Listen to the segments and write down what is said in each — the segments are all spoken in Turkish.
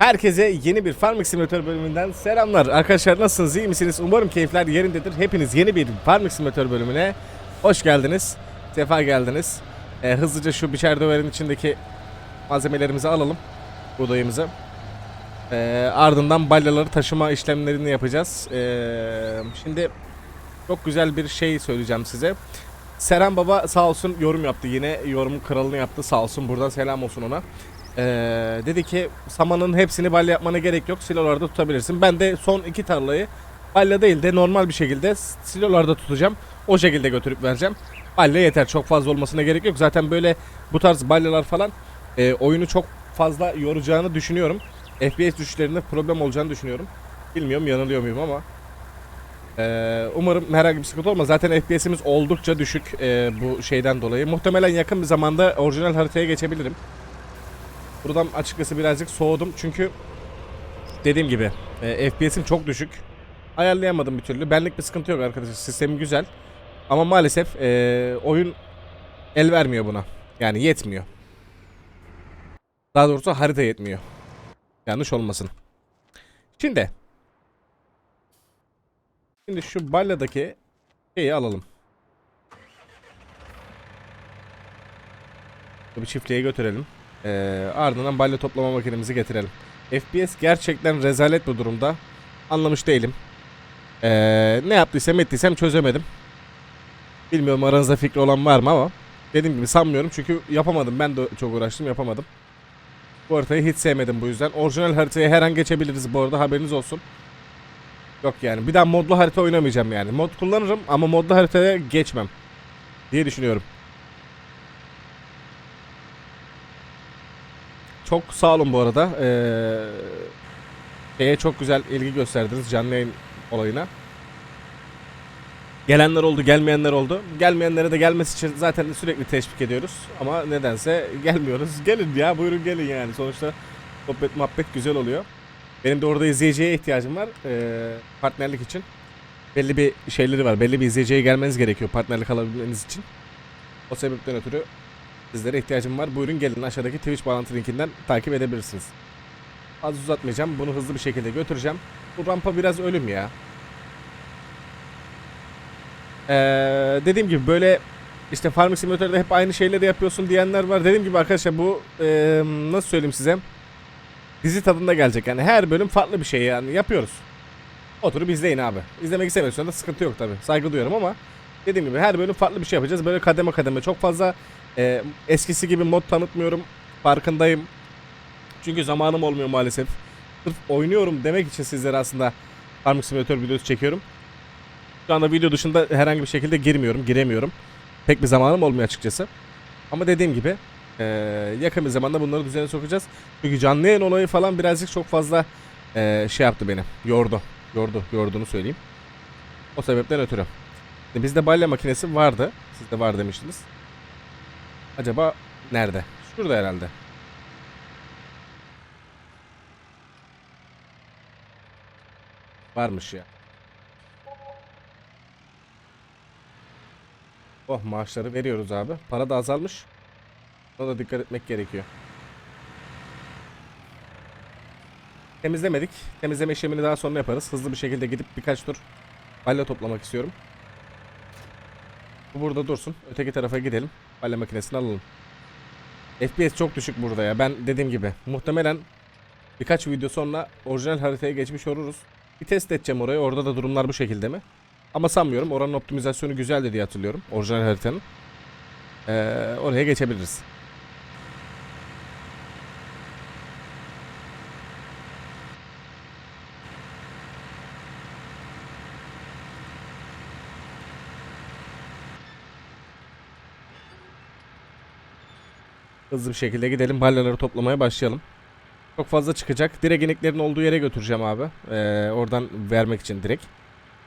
Herkese yeni bir Farming Simulator bölümünden selamlar. Arkadaşlar nasılsınız? iyi misiniz? Umarım keyifler yerindedir. Hepiniz yeni bir Farming Simulator bölümüne hoş geldiniz. Sefa geldiniz. Ee, hızlıca şu biçer döverin içindeki malzemelerimizi alalım. Buğdayımızı. Ee, ardından balyaları taşıma işlemlerini yapacağız. Ee, şimdi çok güzel bir şey söyleyeceğim size. Seren Baba sağ olsun yorum yaptı yine. Yorumun kralını yaptı sağ olsun. Buradan selam olsun ona. Ee, dedi ki samanın hepsini balya yapmana gerek yok. Silolarda tutabilirsin. Ben de son iki tarlayı balya değil de normal bir şekilde silolarda tutacağım. O şekilde götürüp vereceğim. Balya yeter. Çok fazla olmasına gerek yok. Zaten böyle bu tarz balyalar falan e, oyunu çok fazla yoracağını düşünüyorum. FPS düşüşlerinde problem olacağını düşünüyorum. Bilmiyorum yanılıyor muyum ama. Ee, umarım herhangi bir sıkıntı olmaz. Zaten FPS'imiz oldukça düşük e, bu şeyden dolayı. Muhtemelen yakın bir zamanda orijinal haritaya geçebilirim. Buradan açıkçası birazcık soğudum çünkü dediğim gibi e, FPS'im çok düşük. Ayarlayamadım bir türlü. Benlik bir sıkıntı yok arkadaşlar. Sistemi güzel. Ama maalesef e, oyun el vermiyor buna. Yani yetmiyor. Daha doğrusu harita yetmiyor. Yanlış olmasın. Şimdi Şimdi şu balyadaki şeyi alalım. Bir çiftliğe götürelim. Ee, ardından balya toplama makinemizi getirelim. FPS gerçekten rezalet bu durumda. Anlamış değilim. Ee, ne yaptıysam ettiysem çözemedim. Bilmiyorum aranızda fikri olan var mı ama dediğim gibi sanmıyorum çünkü yapamadım. Ben de çok uğraştım yapamadım. Bu haritayı hiç sevmedim bu yüzden. Orijinal haritaya her an geçebiliriz bu arada haberiniz olsun. Yok yani bir daha modlu harita oynamayacağım yani. Mod kullanırım ama modlu haritaya geçmem diye düşünüyorum. Çok sağ olun bu arada. Ee, şeye çok güzel ilgi gösterdiniz canlı yayın olayına. Gelenler oldu, gelmeyenler oldu. Gelmeyenlere de gelmesi için zaten sürekli teşvik ediyoruz. Ama nedense gelmiyoruz. Gelin ya, buyurun gelin yani. Sonuçta sohbet muhabbet güzel oluyor. Benim de orada izleyiciye ihtiyacım var. Ee, partnerlik için. Belli bir şeyleri var. Belli bir izleyiciye gelmeniz gerekiyor partnerlik alabilmeniz için. O sebepten ötürü sizlere ihtiyacım var. Buyurun gelin aşağıdaki Twitch bağlantı linkinden takip edebilirsiniz. Az uzatmayacağım. Bunu hızlı bir şekilde götüreceğim. Bu rampa biraz ölüm ya. Ee, dediğim gibi böyle işte Farming Simulator'da hep aynı şeyleri yapıyorsun diyenler var. Dediğim gibi arkadaşlar bu ee, nasıl söyleyeyim size? dizi tadında gelecek. Yani her bölüm farklı bir şey yani yapıyoruz. Oturup izleyin abi. İzlemek istemiyorsan da sıkıntı yok tabi. Saygı duyuyorum ama dediğim gibi her bölüm farklı bir şey yapacağız. Böyle kademe kademe çok fazla e, eskisi gibi mod tanıtmıyorum. Farkındayım. Çünkü zamanım olmuyor maalesef. Sırf oynuyorum demek için sizlere aslında Farming Simulator videosu çekiyorum. Şu anda video dışında herhangi bir şekilde girmiyorum, giremiyorum. Pek bir zamanım olmuyor açıkçası. Ama dediğim gibi ee, yakın bir zamanda bunları düzene sokacağız. Çünkü canlı yayın olayı falan birazcık çok fazla ee, şey yaptı beni. Yordu. Yordu. Yorduğunu söyleyeyim. O sebepten ötürü. Bizde balya makinesi vardı. Sizde var demiştiniz. Acaba nerede? Şurada herhalde. Varmış ya. Oh maaşları veriyoruz abi. Para da azalmış. Ona da dikkat etmek gerekiyor. Temizlemedik. Temizleme işlemini daha sonra yaparız. Hızlı bir şekilde gidip birkaç tur balya toplamak istiyorum. Bu burada dursun. Öteki tarafa gidelim. Balya makinesini alalım. FPS çok düşük burada ya. Ben dediğim gibi muhtemelen birkaç video sonra orijinal haritaya geçmiş oluruz. Bir test edeceğim orayı. Orada da durumlar bu şekilde mi? Ama sanmıyorum. Oranın optimizasyonu güzeldi diye hatırlıyorum. Orijinal haritanın. Ee, oraya geçebiliriz. Hızlı bir şekilde gidelim balyaları toplamaya başlayalım. Çok fazla çıkacak. Direkt ineklerin olduğu yere götüreceğim abi. Ee, oradan vermek için direkt.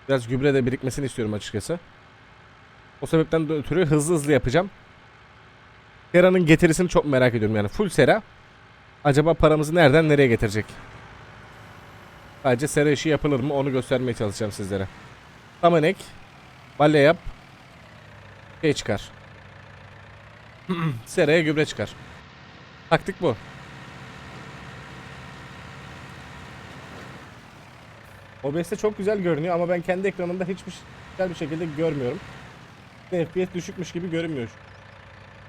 Biraz gübre de birikmesini istiyorum açıkçası. O sebepten ötürü hızlı hızlı yapacağım. Sera'nın getirisini çok merak ediyorum yani. Full sera. Acaba paramızı nereden nereye getirecek? Sadece sera işi yapılır mı onu göstermeye çalışacağım sizlere. Tam inek. Balya yap. Şey çıkar. Seraya gübre çıkar. Taktik bu. OBS'te çok güzel görünüyor ama ben kendi ekranımda hiçbir güzel bir şekilde görmüyorum. FPS düşükmüş gibi görünmüyor.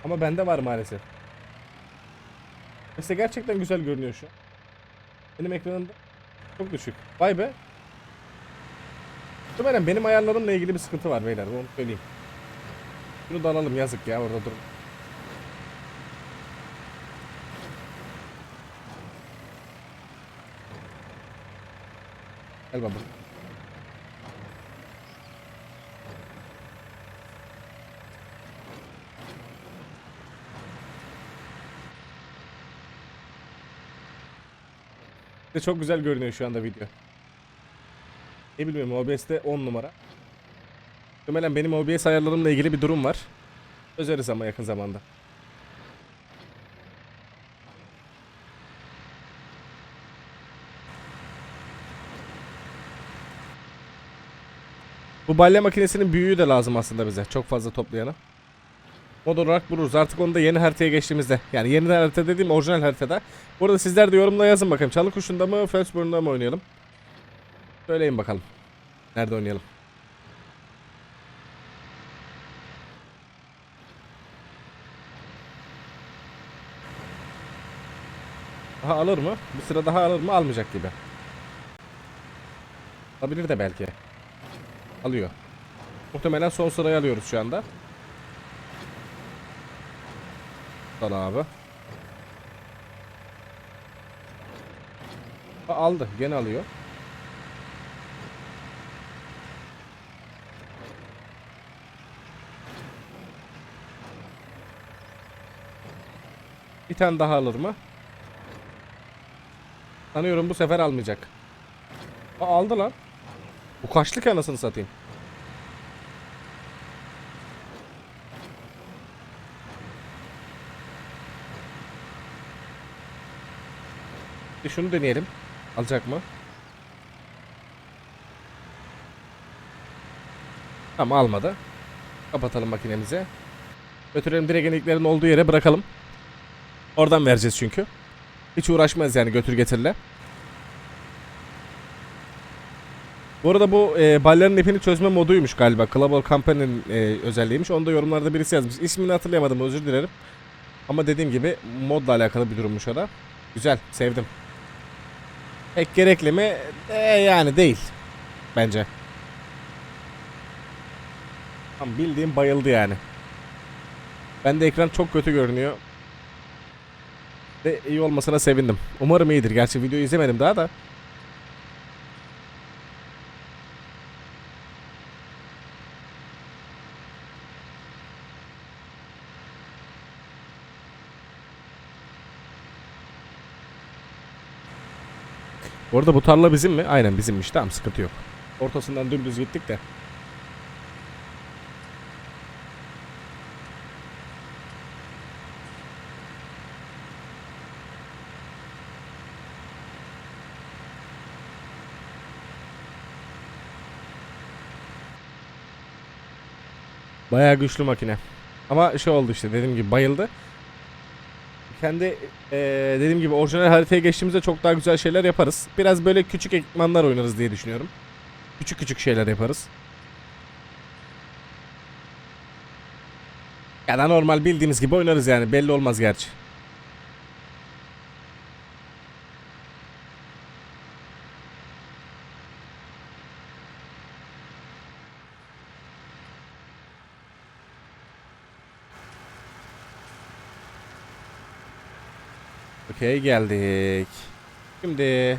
Ama bende var maalesef. OBS'te gerçekten güzel görünüyor şu. Benim ekranımda çok düşük. Vay be. Muhtemelen benim ayarlarımla ilgili bir sıkıntı var beyler. Onu söyleyeyim. Bunu da alalım yazık ya orada durun. Gel baba. De çok güzel görünüyor şu anda video. Ne bilmiyorum OBS'te 10 numara. Muhtemelen benim OBS ayarlarımla ilgili bir durum var. Çözeriz ama yakın zamanda. Bu balya makinesinin büyüğü de lazım aslında bize. Çok fazla toplayana. Mod olarak buluruz. Artık onu da yeni haritaya geçtiğimizde. Yani yeni harita dediğim orijinal haritada. Burada sizler de yorumla yazın bakalım. Çalı kuşunda mı, Felsburn'da mı oynayalım? Söyleyin bakalım. Nerede oynayalım? Daha alır mı? Bir sıra daha alır mı? Almayacak gibi. Alabilir de belki. Alıyor. Muhtemelen son sırayı alıyoruz şu anda. Sana abi. Aldı. Gene alıyor. Bir tane daha alır mı? Sanıyorum bu sefer almayacak. Aa, aldı lan. Bu kaçlık anasını satayım. Bir şunu deneyelim. Alacak mı? Tamam almadı. Kapatalım makinemizi. Götürelim diregeniklerin olduğu yere bırakalım. Oradan vereceğiz çünkü. Hiç uğraşmayız yani götür getirle. Bu arada bu e, ballerin ipini çözme moduymuş galiba. Global Company'nin e, özelliğiymiş. Onu da yorumlarda birisi yazmış. İsmini hatırlayamadım özür dilerim. Ama dediğim gibi modla alakalı bir durummuş o da. Güzel sevdim. Pek gerekli mi? E, yani değil. Bence. Tam bildiğim bayıldı yani. Bende ekran çok kötü görünüyor. Ve iyi olmasına sevindim. Umarım iyidir. Gerçi videoyu izlemedim daha da. Bu arada bu tarla bizim mi? Aynen bizimmiş. Tamam sıkıntı yok. Ortasından dümdüz gittik de. Bayağı güçlü makine. Ama şey oldu işte dediğim gibi bayıldı. Kendi eee, dediğim gibi orijinal haritaya geçtiğimizde çok daha güzel şeyler yaparız. Biraz böyle küçük ekipmanlar oynarız diye düşünüyorum. Küçük küçük şeyler yaparız. Ya da normal bildiğimiz gibi oynarız yani belli olmaz gerçi. Okey geldik. Şimdi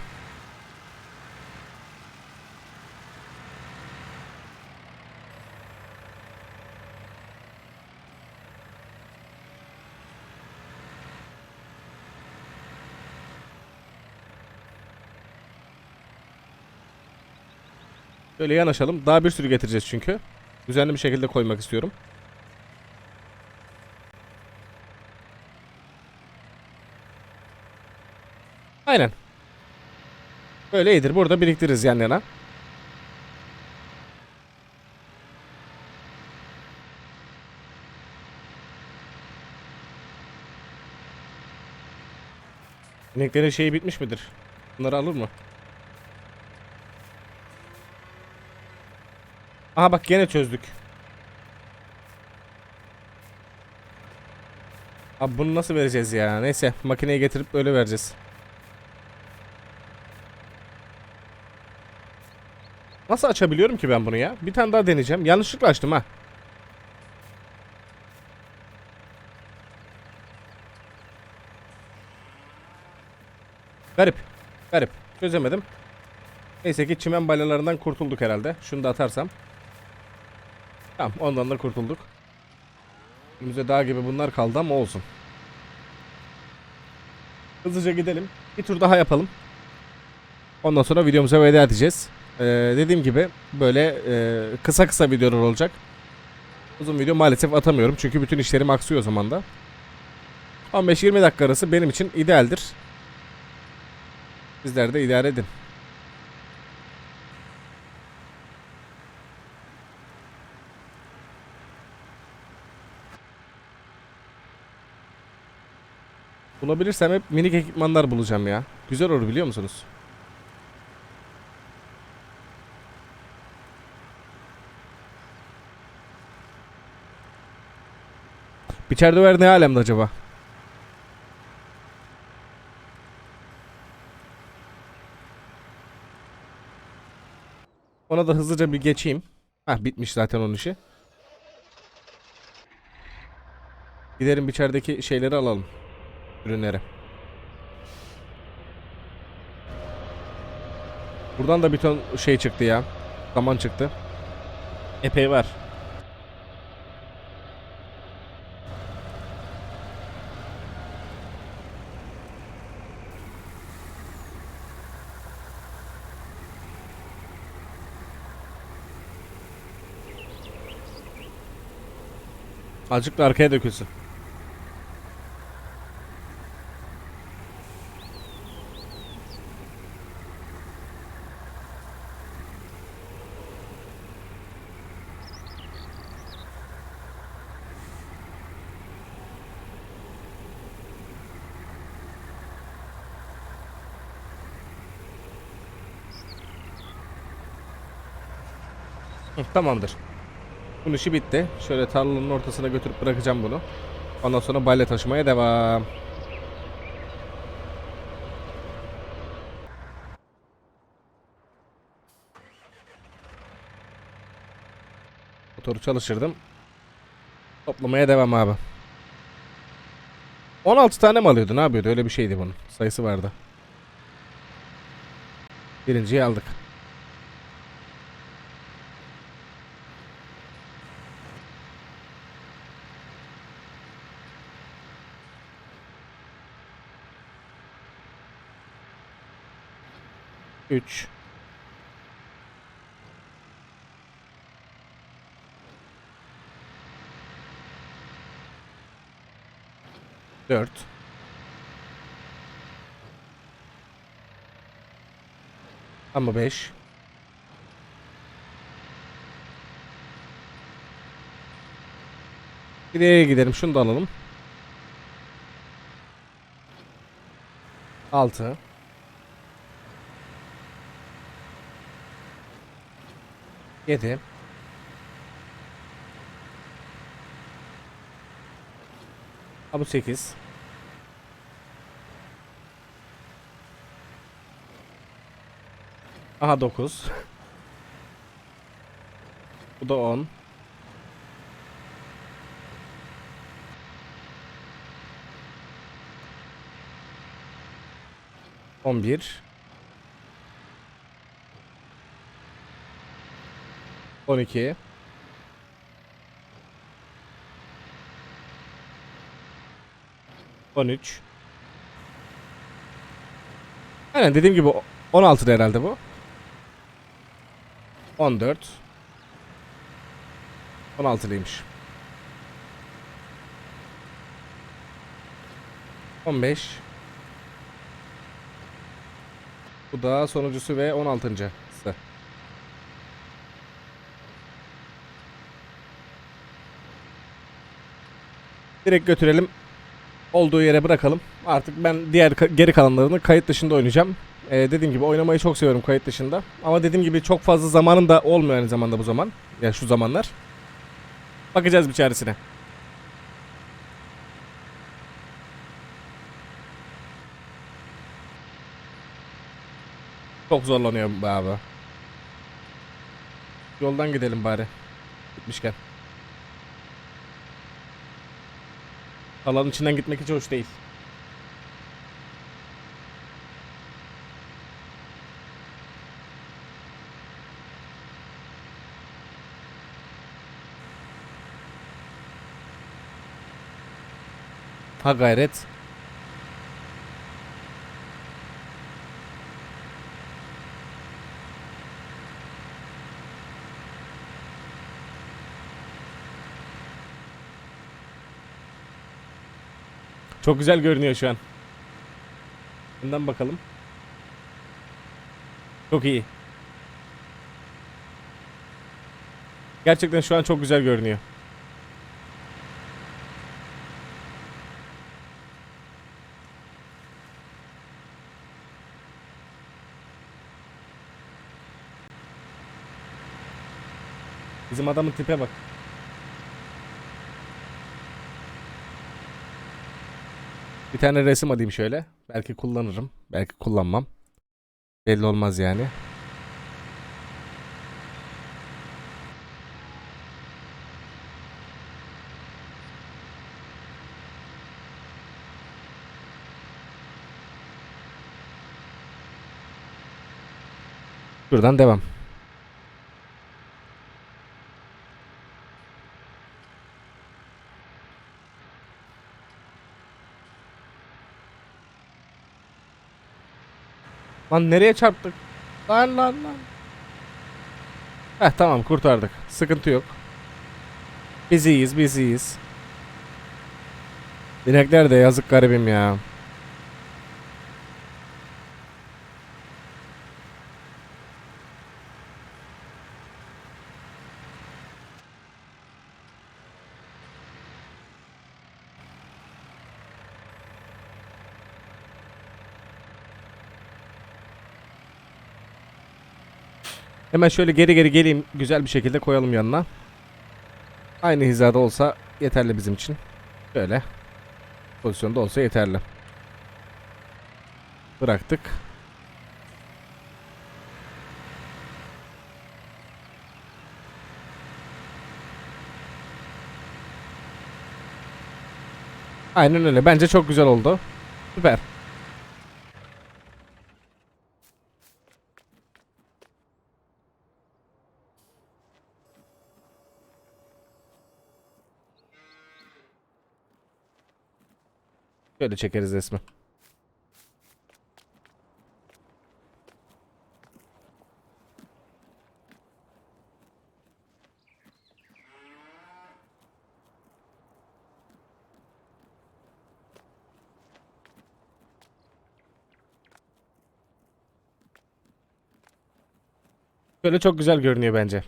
Böyle yanaşalım. Daha bir sürü getireceğiz çünkü. Düzenli bir şekilde koymak istiyorum. Aynen. Böyle iyidir. Burada biriktiririz yan yana. İneklerin şeyi bitmiş midir? Bunları alır mı? Aha bak gene çözdük. Abi bunu nasıl vereceğiz ya? Neyse makineye getirip böyle vereceğiz. Nasıl açabiliyorum ki ben bunu ya? Bir tane daha deneyeceğim. Yanlışlıkla açtım ha. Garip. Garip. Çözemedim. Neyse ki çimen balyalarından kurtulduk herhalde. Şunu da atarsam. Tamam ondan da kurtulduk. Müze dağ gibi bunlar kaldı ama olsun. Hızlıca gidelim. Bir tur daha yapalım. Ondan sonra videomuza veda edeceğiz. Ee, dediğim gibi böyle e, kısa kısa videolar olacak. Uzun video maalesef atamıyorum çünkü bütün işlerim aksıyor o zaman da. 15-20 dakika arası benim için idealdir. Sizler de idare edin. Bulabilirsem hep minik ekipmanlar bulacağım ya. Güzel olur biliyor musunuz? Biçer döver ne alemde acaba? Ona da hızlıca bir geçeyim. Hah bitmiş zaten onun işi. Gidelim içerideki şeyleri alalım. Ürünleri. Buradan da bir ton şey çıktı ya. Zaman çıktı. Epey var. Azıcık da arkaya dökülsün. Tamamdır. Bunun işi bitti. Şöyle tarlanın ortasına götürüp bırakacağım bunu. Ondan sonra balya taşımaya devam. Motoru çalıştırdım. Toplamaya devam abi. 16 tane mi alıyordu? Ne yapıyordu? Öyle bir şeydi bunun. Sayısı vardı. Birinciyi aldık. Üç. Dört. Ama beş. İleriye gidelim. Şunu da alalım. Altı. Yedi. Ha bu sekiz. Aha dokuz. Bu da on. On. 12 13 Aynen dediğim gibi 16 herhalde bu. 14 16'lıymış. 15 Bu da sonuncusu ve 16. Direkt götürelim. Olduğu yere bırakalım. Artık ben diğer geri kalanlarını kayıt dışında oynayacağım. Ee, dediğim gibi oynamayı çok seviyorum kayıt dışında. Ama dediğim gibi çok fazla zamanım da olmuyor aynı zamanda bu zaman. Ya şu zamanlar. Bakacağız bir çaresine. Çok zorlanıyorum be abi. Yoldan gidelim bari. Gitmişken. Alanın içinden gitmek hiç hoş değil. Ha gayret. Çok güzel görünüyor şu an. Bundan bakalım. Çok iyi. Gerçekten şu an çok güzel görünüyor. Bizim adamın tipe bak. Bir tane resim alayım şöyle. Belki kullanırım. Belki kullanmam. Belli olmaz yani. Buradan devam. Lan nereye çarptık? Lan lan lan. Heh tamam kurtardık. Sıkıntı yok. Biz iyiyiz biz iyiyiz. İnekler de yazık garibim ya. Hemen şöyle geri geri geleyim. Güzel bir şekilde koyalım yanına. Aynı hizada olsa yeterli bizim için. Şöyle. Pozisyonda olsa yeterli. Bıraktık. Aynen öyle. Bence çok güzel oldu. Süper. Şöyle çekeriz resmi. Böyle çok güzel görünüyor bence.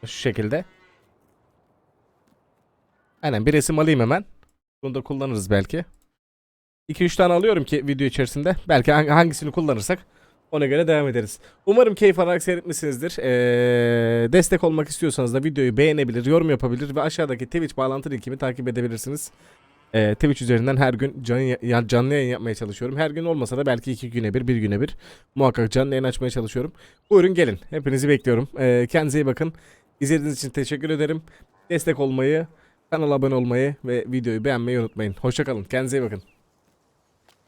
Şu şekilde. Aynen bir resim alayım hemen. Bunu da kullanırız belki. 2-3 tane alıyorum ki video içerisinde. Belki hang- hangisini kullanırsak ona göre devam ederiz. Umarım keyif alarak seyretmişsinizdir. Ee, destek olmak istiyorsanız da videoyu beğenebilir, yorum yapabilir ve aşağıdaki Twitch bağlantı linkimi takip edebilirsiniz. Ee, Twitch üzerinden her gün canlı, canlı yayın yapmaya çalışıyorum. Her gün olmasa da belki iki güne bir, bir güne bir muhakkak canlı yayın açmaya çalışıyorum. Buyurun gelin. Hepinizi bekliyorum. Ee, kendinize iyi bakın. İzlediğiniz için teşekkür ederim. Destek olmayı, kanala abone olmayı ve videoyu beğenmeyi unutmayın. Hoşçakalın. Kendinize iyi bakın.